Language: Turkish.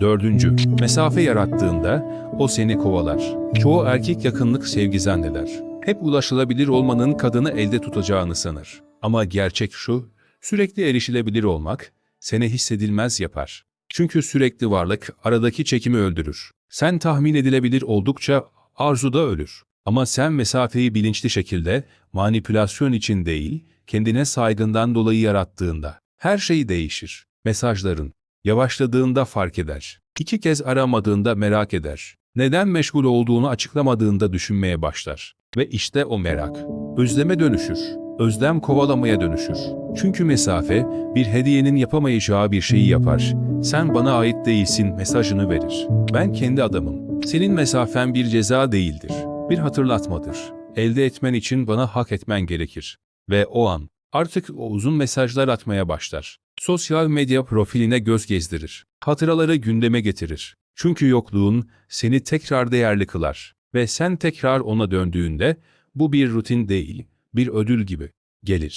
Dördüncü, mesafe yarattığında o seni kovalar. Çoğu erkek yakınlık sevgi zanneder. Hep ulaşılabilir olmanın kadını elde tutacağını sanır. Ama gerçek şu, sürekli erişilebilir olmak seni hissedilmez yapar. Çünkü sürekli varlık aradaki çekimi öldürür. Sen tahmin edilebilir oldukça arzuda ölür. Ama sen mesafeyi bilinçli şekilde manipülasyon için değil, kendine saygından dolayı yarattığında her şey değişir. Mesajların yavaşladığında fark eder. İki kez aramadığında merak eder. Neden meşgul olduğunu açıklamadığında düşünmeye başlar. Ve işte o merak özleme dönüşür. Özlem kovalamaya dönüşür. Çünkü mesafe bir hediyenin yapamayacağı bir şeyi yapar. Sen bana ait değilsin mesajını verir. Ben kendi adamım. Senin mesafen bir ceza değildir. Bir hatırlatmadır. Elde etmen için bana hak etmen gerekir. Ve o an artık o uzun mesajlar atmaya başlar. Sosyal medya profiline göz gezdirir. Hatıraları gündeme getirir. Çünkü yokluğun seni tekrar değerli kılar. Ve sen tekrar ona döndüğünde bu bir rutin değil, bir ödül gibi gelir.